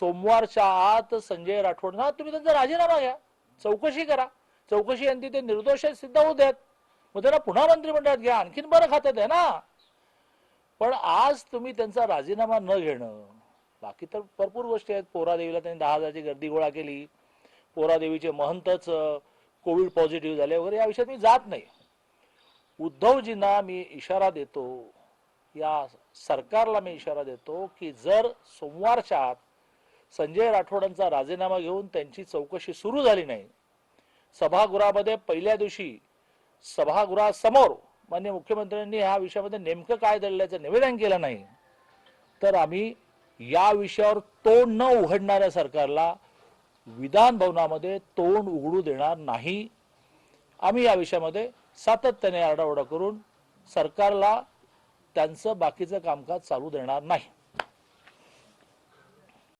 सोमवारच्या आत संजय राठोड. हा तुम्ही त्यांचा राजीनामा घ्या. चौकशी करा. चौकशी यांनी ते निर्दोष सिद्ध होऊ द्यात मग त्यांना पुन्हा मंत्रिमंडळात घ्या. आणखीन बरं खात्यात आहे ना. पण आज तुम्ही त्यांचा राजीनामा न घेणं बाकी तर भरपूर गोष्टी आहेत. पोरादेवीला त्यांनी दहा हजारची गर्दी गोळा केली. पोरादेवीचे महंतच कोविड पॉझिटिव्ह झाले वगैरे या विषयात मी जात नाही. उद्धवजींना मी इशारा देतो. या सरकारला मी इशारा देतो की जर सोमवारच्या आत संजय राठोडांचा राजीनामा घेऊन त्यांची चौकशी सुरू झाली नाही. सभागृहामध्ये पहिल्या दिवशी सभागृहासमोर मान्य मुख्यमंत्र्यांनी ह्या विषयामध्ये नेमकं काय दडल्याचं निवेदन केलं नाही. तर आम्ही या विषयावर तोंड न उघडणाऱ्या सरकारला विधान भवनामध्ये तोंड उघडू देणार नाही. आम्ही या विषयामध्ये सातत्याने आरडाओरडा करून सरकारला त्यांचं बाकीचं कामकाज चालू देणार नाही.